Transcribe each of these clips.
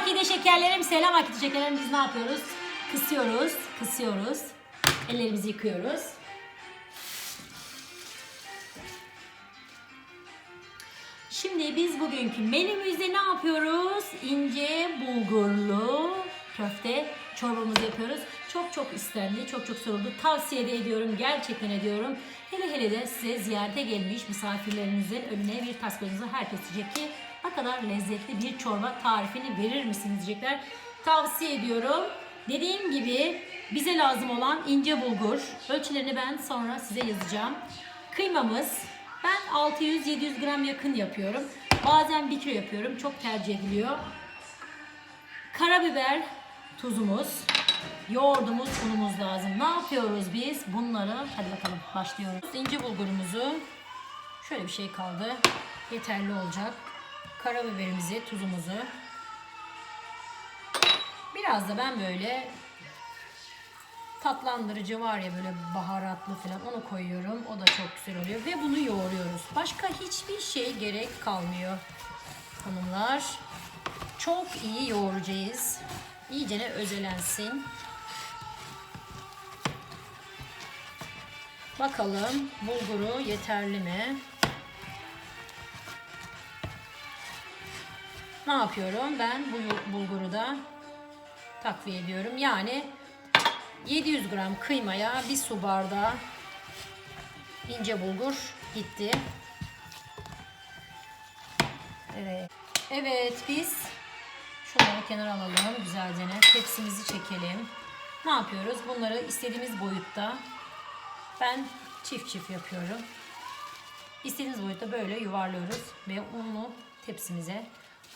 Akide şekerlerim, selam Akide şekerlerim. Biz ne yapıyoruz? Kısıyoruz, kısıyoruz. Ellerimizi yıkıyoruz. Şimdi biz bugünkü menümüzde ne yapıyoruz? İnce bulgurlu köfte çorbamızı yapıyoruz. Çok çok istendi, çok çok soruldu. Tavsiye de ediyorum, gerçekten ediyorum. Hele hele de size ziyarete gelmiş misafirlerinizin önüne bir tas koyduğunuzda herkes diyecek ki ne kadar lezzetli bir çorba tarifini verir misiniz diyecekler. Tavsiye ediyorum. Dediğim gibi bize lazım olan ince bulgur. Ölçülerini ben sonra size yazacağım. Kıymamız, ben 600-700 gram yakın yapıyorum. Bazen 1 kilo yapıyorum. Çok tercih ediliyor. Karabiber, tuzumuz, yoğurdumuz, unumuz lazım. Ne yapıyoruz biz? Bunları hadi bakalım başlıyoruz. İnce bulgurumuzu şöyle bir şey kaldı. Yeterli olacak. Karabiberimizi, tuzumuzu. Biraz da ben böyle tatlandırıcı var ya böyle baharatlı falan onu koyuyorum. O da çok güzel oluyor ve bunu yoğuruyoruz. Başka hiçbir şey gerek kalmıyor hanımlar. Çok iyi yoğuracağız. İyicene özelensin. Bakalım bulguru yeterli mi? Ne yapıyorum? Ben bu bulguru da takviye ediyorum. Yani 700 gram kıymaya bir su bardağı ince bulgur gitti. Evet. Evet biz şunları kenara alalım güzelce. Tepsimizi çekelim. Ne yapıyoruz? Bunları istediğimiz boyutta ben çift çift yapıyorum. İstediğiniz boyutta böyle yuvarlıyoruz ve unlu tepsimize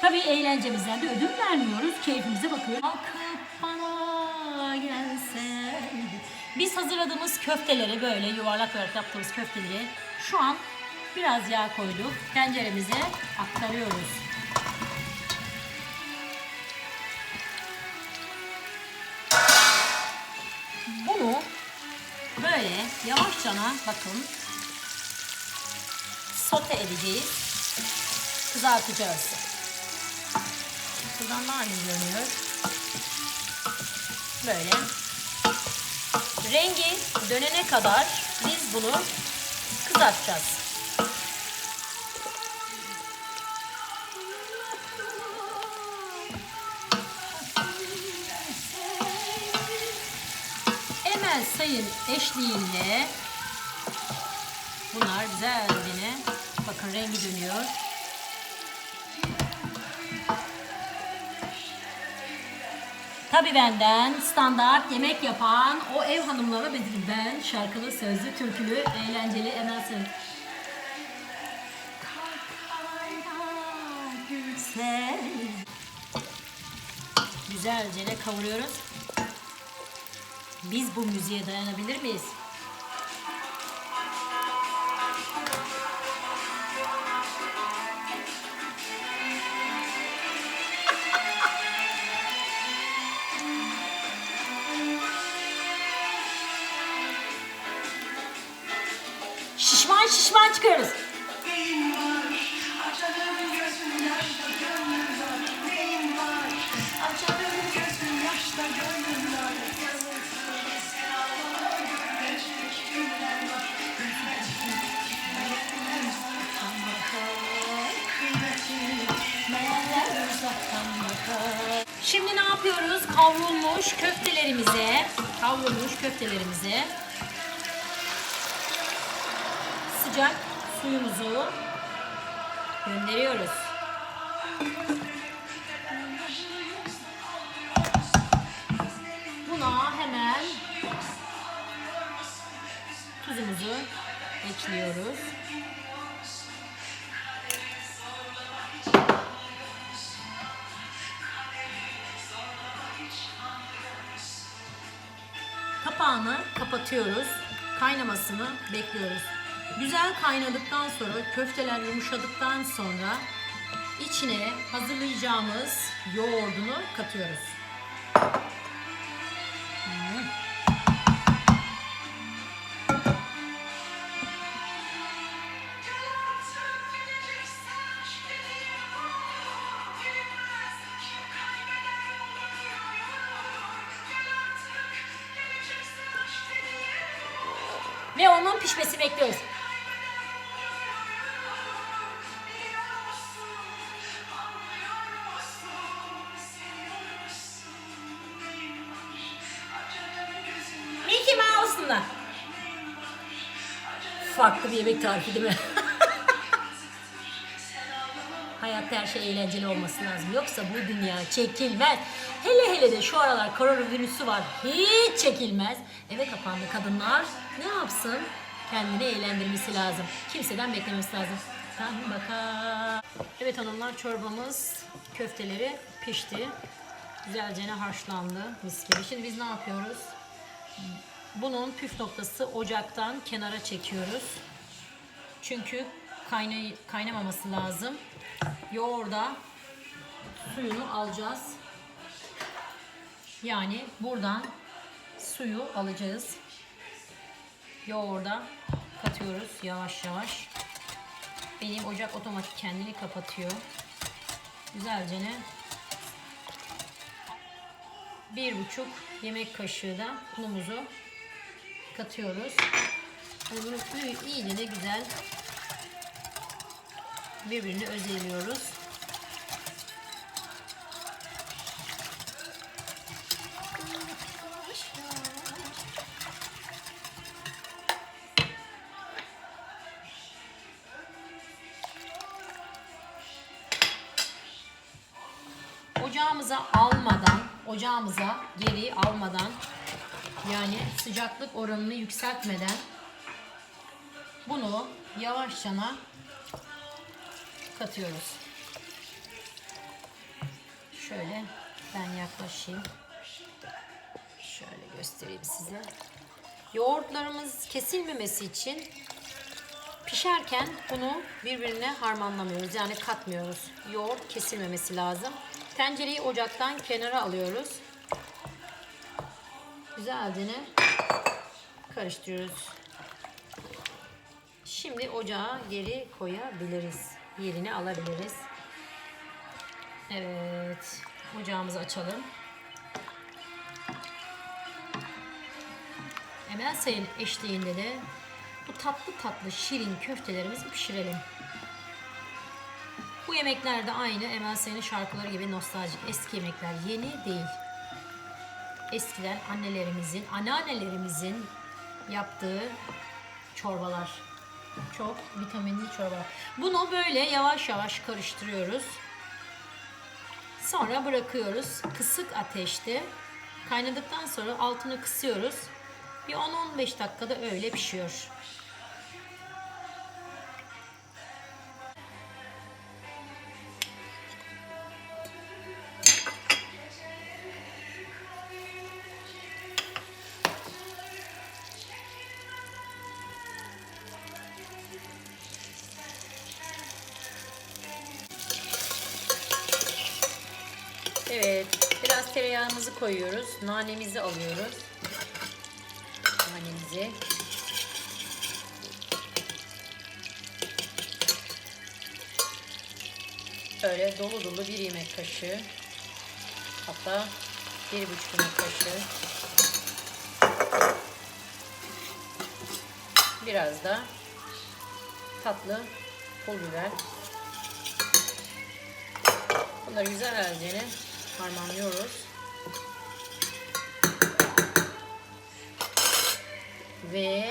Tabii eğlencemizden de ödün vermiyoruz. Keyfimize bakıyoruz. Kalkıp bana gelsen. Biz hazırladığımız köfteleri böyle yuvarlak olarak yaptığımız köfteleri şu an biraz yağ koyduk. Tenceremize aktarıyoruz. Bunu böyle yavaşçana bakın sote edeceğiz. Kızartacağız. Şuradan daha iyi görünüyor. Böyle. Rengi dönene kadar biz bunu kızartacağız. Emel Sayın eşliğinde bunlar güzelce bakın rengi dönüyor. Tabi benden standart yemek yapan o ev hanımlara benim ben şarkılı, sözlü, türkülü, eğlenceli Emel. Güzelce de kavuruyoruz. Biz bu müziğe dayanabilir miyiz? Günler var. Şimdi ne yapıyoruz? Kavrulmuş köftelerimize, kavrulmuş köftelerimize sıcak suyumuzu gönderiyoruz. Buna hemen tuzumuzu ekliyoruz. Kapağını kapatıyoruz. Kaynamasını bekliyoruz. Güzel kaynadıktan sonra, köfteler yumuşadıktan sonra içine hazırlayacağımız yoğurdunu katıyoruz. Ve onun pişmesini bekliyoruz. Mickey Mouse'la. Farklı bir yemek tarifi değil mi? Hayatta her şey eğlenceli olması lazım. Yoksa bu dünya çekilmez. Hele hele de şu aralar koronavirüsü var. Hiç çekilmez. Eve kapandı kadınlar. Ne yapsın? Kendini eğlendirmesi lazım. Kimseden beklemesi lazım. Tahmin baka. Evet hanımlar çorbamız köfteleri pişti. Güzelce haşlandı mis gibi. Şimdi biz ne yapıyoruz? Bunun püf noktası ocaktan kenara çekiyoruz. Çünkü kaynay kaynamaması lazım. Yoğurda suyunu alacağız. Yani buradan suyu alacağız. Yoğurda katıyoruz yavaş yavaş. Benim ocak otomatik kendini kapatıyor. Güzelce ne? Bir buçuk yemek kaşığı da unumuzu katıyoruz. Ve bunu iy- iyice de güzel birbirini özeliyoruz. Ocağımıza almadan, ocağımıza geri almadan yani sıcaklık oranını yükseltmeden bunu yavaşçana katıyoruz. Şöyle ben yaklaşayım. Şöyle göstereyim size. Yoğurtlarımız kesilmemesi için pişerken bunu birbirine harmanlamıyoruz. Yani katmıyoruz. Yoğurt kesilmemesi lazım. Tencereyi ocaktan kenara alıyoruz. Güzelce karıştırıyoruz. Şimdi ocağa geri koyabiliriz. Yerini alabiliriz. Evet. Ocağımızı açalım. Emel sayın eşliğinde de bu tatlı tatlı şirin köftelerimizi pişirelim. Bu yemekler de aynı Emel Sayın'ın şarkıları gibi nostaljik eski yemekler. Yeni değil. Eskiden annelerimizin, anneannelerimizin yaptığı çorbalar. Çok vitaminli çorba. Bunu böyle yavaş yavaş karıştırıyoruz. Sonra bırakıyoruz. Kısık ateşte. Kaynadıktan sonra altını kısıyoruz. Bir 10-15 dakikada öyle pişiyor. Tereyağımızı koyuyoruz. Nanemizi alıyoruz. Nanemizi. Böyle dolu dolu bir yemek kaşığı. Hatta bir buçuk yemek kaşığı. Biraz da tatlı pul biber. Bunları güzelce harmanlıyoruz. Ve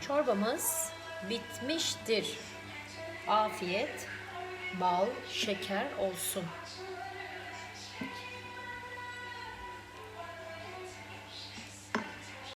çorbamız bitmiştir. Afiyet, bal, şeker olsun.